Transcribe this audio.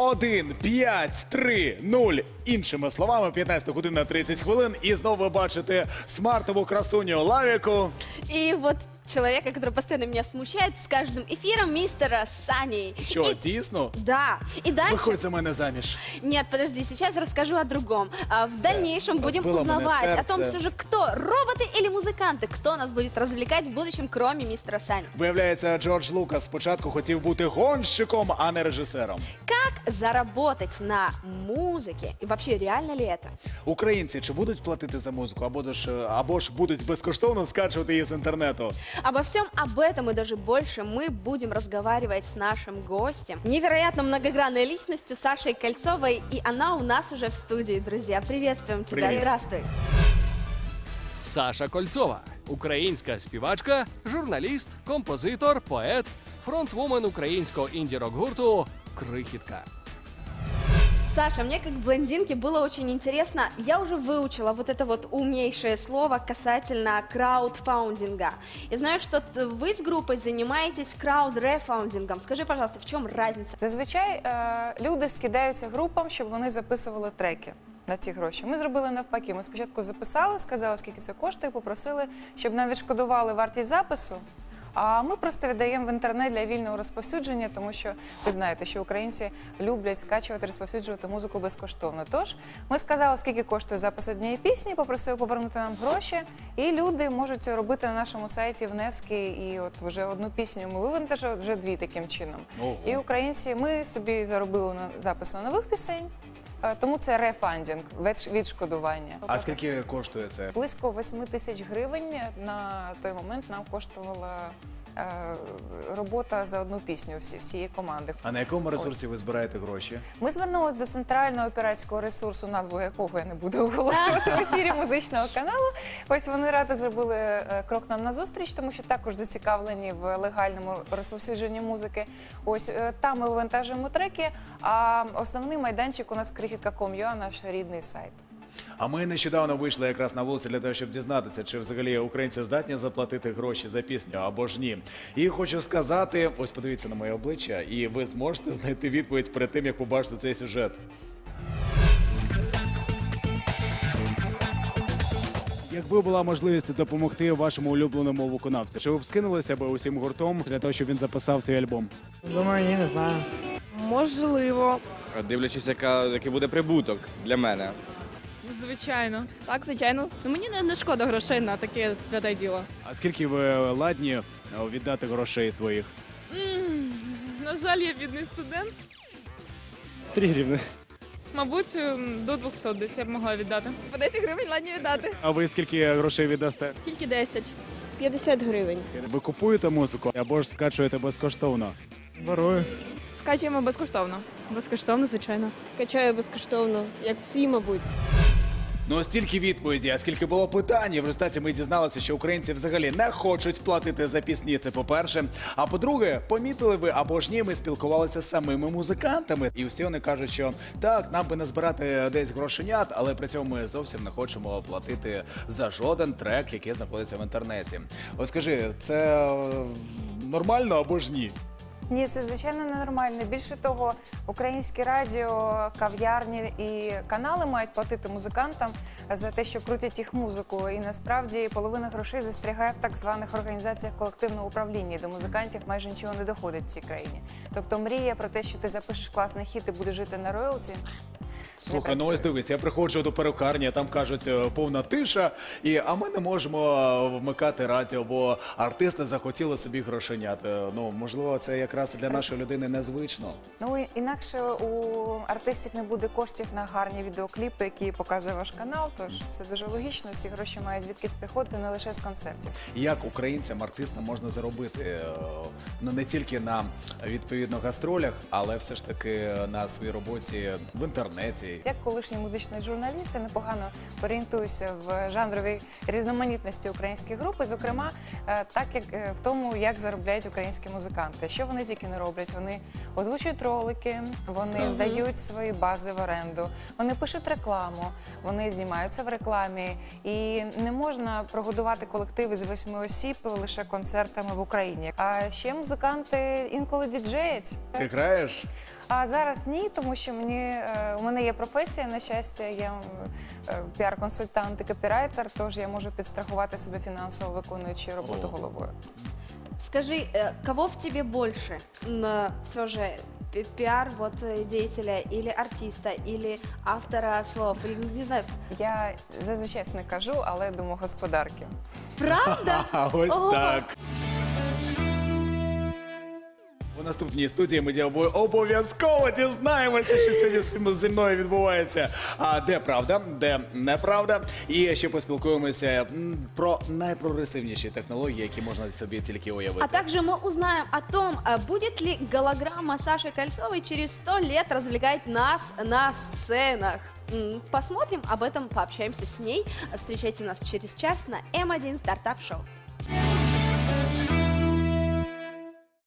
1, 5, 3, 0. Іншими словами, 15 година 30 хвилин. І знову ви бачите смартову красуню Лавіку. І вот человека, который постоянно меня смущает с каждым эфиром, мистера Сани. Що, И- дійсно? Да. И дальше... Виходь за мене заміж. Нет, подожди, сейчас расскажу о другом. А, в дальнейшем будем разбило мне узнавать о том, сердце. все же кто, роботы или музыканты, кто нас будет развлекать в будущем, кроме мистера Сани. Виявляється, Джордж Лукас спочатку хотів бути гонщиком, а не режисером. Как заработать на музыке? И вообще, реально ли это? Українці чи будуть платити за музику, або ж або ж будуть безкоштовно скачувати її з інтернету? Обо всем об этом и даже больше мы будем разговаривать с нашим гостем, невероятно многогранной личностью Сашей Кольцовой, и она у нас уже в студии, друзья. Приветствуем тебя, Привет. здравствуй. Саша Кольцова, українська співачка, журналіст, композитор, поет, фронтвумен українського інді-рок гурту Крихітка. Саша, мне как блондинке было очень интересно. Я уже выучила вот это вот умнейшее слово касательно краудфаундинга. И знаю, что т- вы с группой занимаетесь крауд-рефаундингом. Скажи, пожалуйста, в чем разница? Зазвичай е, люди скидаються групам, щоб вони записували треки на ці гроші. Ми зробили навпаки. Ми спочатку записали, сказали, скільки це коштує, попросили, щоб нам відшкодували вартість запису. А ми просто віддаємо в інтернет для вільного розповсюдження, тому що ви знаєте, що українці люблять скачувати, розповсюджувати музику безкоштовно. Тож ми сказали, скільки коштує запис однієї пісні, попросили повернути нам гроші, і люди можуть робити на нашому сайті внески. І от вже одну пісню ми вивантажили, вже дві таким чином. Ого. І українці ми собі заробили на запис на нових пісень. Е, Тому це рефандінг, ведш- відшкодування. А скільки коштує це? Близько 8 тисяч гривень на той момент нам коштувала е, робота за одну пісню всі, всієї команди. А на якому ресурсі ви збираєте гроші? Ми звернулися до центрального піратського ресурсу, назву якого я не буду оголошувати в ефірі музичного каналу. Ось вони радо зробили е, крок нам назустріч, тому що також зацікавлені в легальному розповсюдженні музики. Ось е, там ми вивантажуємо треки. А основний майданчик у нас крихітка.com.ua, наш рідний сайт. А ми нещодавно вийшли якраз на вулицю для того, щоб дізнатися, чи взагалі українці здатні заплатити гроші за пісню або ж ні. І хочу сказати: ось подивіться на моє обличчя, і ви зможете знайти відповідь перед тим, як побачите цей сюжет. Якби була можливість допомогти вашому улюбленому виконавцю, чи ви б скинулися б усім гуртом для того, щоб він записав свій альбом? Думаю, ні, не знаю. Можливо. Дивлячись, яка, який буде прибуток для мене. Звичайно. Так, звичайно. Ну, Мені не, не шкода грошей на таке святе діло. А скільки ви ладні е, віддати грошей своїх? На жаль, я бідний студент. Три гривни. Мабуть, ем, до 200 десь я б могла віддати. По 10 гривень ладні віддати. А ви скільки грошей віддасте? Тільки 10. 50 гривень. Ви купуєте музику або ж скачуєте безкоштовно? Ворую. Скачуємо безкоштовно. Безкоштовно, звичайно. Качаю безкоштовно, як всі, мабуть. Ну стільки відповіді, а скільки було питань. І в результаті ми дізналися, що українці взагалі не хочуть платити за пісні. Це по-перше. А по-друге, помітили ви або ж ні, ми спілкувалися з самими музикантами, і всі вони кажуть, що так, нам би не збирати десь грошенят, але при цьому ми зовсім не хочемо платити за жоден трек, який знаходиться в інтернеті. Ось скажи, це нормально або ж ні? Ні, це звичайно ненормально. Більше того, українські радіо, кав'ярні і канали мають платити музикантам за те, що крутять їх музику. І насправді половина грошей застрягає в так званих організаціях колективного управління. До музикантів майже нічого не доходить в цій країні. Тобто мрія про те, що ти запишеш класний хіт і будеш жити на роялті. Слухай, ну ось дивись, я приходжу до перукарні, а там кажуть е, повна тиша, і а ми не можемо е, вмикати радіо, бо артисти захотіли собі грошенят. Е, Ну можливо, це якраз для нашої людини незвично. Ну і- інакше у артистів не буде коштів на гарні відеокліпи, які показує ваш канал. Тож все дуже логічно. Ці гроші мають звідкись приходити не лише з концертів. Як українцям, артистам можна заробити е, ну не тільки на відповідно гастролях, але все ж таки на своїй роботі в інтернеті, професій. Як колишній музичний журналіст, я непогано орієнтуюся в жанровій різноманітності українських груп, і, зокрема, е, так як е, в тому, як заробляють українські музиканти. Що вони тільки не роблять? Вони озвучують ролики, вони Ага. здають свої бази в оренду, вони пишуть рекламу, вони знімаються в рекламі. І не можна прогодувати колективи з восьми осіб лише концертами в Україні. А ще музиканти інколи діджеять. Ти граєш? А зараз ні, тому що мені е, у мене є професія на щастя. Я е, піар-консультант і копірайтер, тож я можу підстрахувати себе фінансово виконуючи роботу головою. Скажи, э, кого в тебе больше? Все же пи- пиар вот э, деятеля или артиста, или автора слов, или, не знаю, Я зазвичай не кажу, але домогосподарки. правда? А ось так. У наступній студії ми діабою обов'язково дізнаємося, що сьогодні з- зі мною відбувається. А де правда, де неправда. І ще поспілкуємося м, про найпрогресивніші технології, які можна собі тільки уявити. А также мы узнаем о том, а будет ли голограмма Саши Кольцовой через 100 лет развлекать нас на сценах. М, Посмотрим, об этом пообщаемся с ней. Встречайте нас через час на М1 Стартап Шоу.